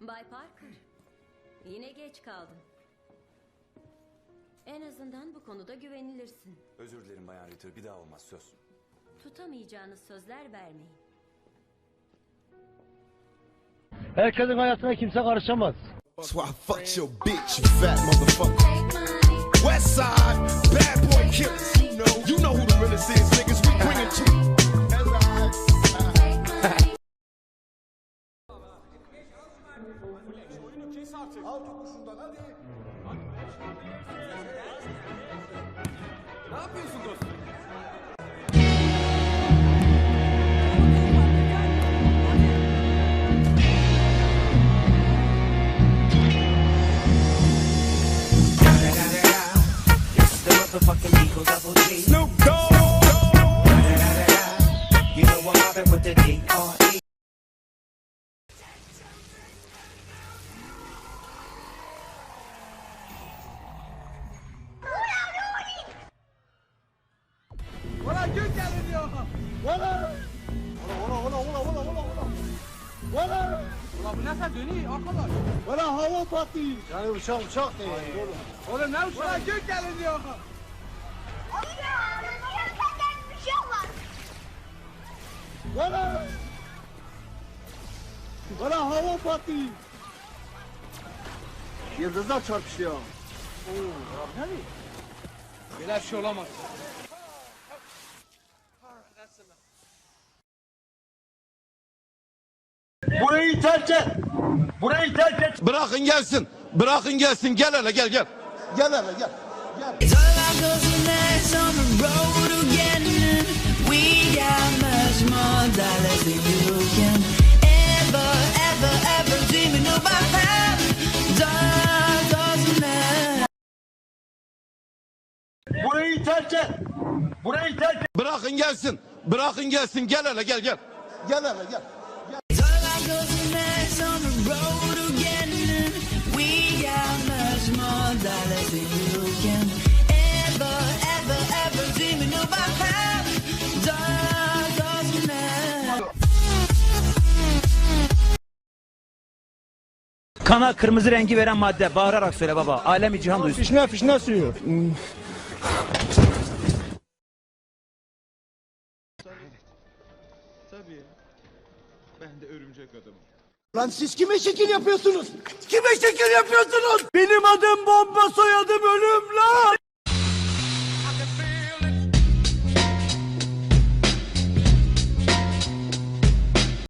Bay Parker, yine geç kaldın. En azından bu konuda güvenilirsin. Özür dilerim Bayan Ritter. Bir daha olmaz söz. Tutamayacağınız sözler vermeyin. Herkesin hayatına kimse karışamaz. Why I fucked your bitch, you fat motherfucker. West side, bad Snoop Dogg. You know I'm mobbing with the D.R.E. Valla! Valla valla valla valla valla valla! Valla! Ulan bu nasıl dönüyor arkadaş? Valla hava patlıyor. Yani uçak uçak değil. Oğlum ne uçağı? Ulan gün geliyor. Valla! Valla hava patlıyor. Yıldızlar çarpışıyor. Böyle bir şey olamaz. Burayı terk et. Burayı terk et. Bırakın gelsin. Bırakın gelsin. Gel hele gel gel. Gel hele gel. It's all like those nights on the road again. We got much more dollars than you can ever, ever, ever dreaming about having. Dollars doesn't matter. Burayı terk et. Burayı terk et. Bırakın gelsin. Bırakın gelsin. Gel hele gel gel. Gel hele gel. Kana kırmızı rengi veren madde. Bağırarak söyle baba. Alemi cihan duysun. Fişne fişne suyu. Lan siz kime şekil yapıyorsunuz? Kime şekil yapıyorsunuz? Benim adım bomba soyadım ölüm!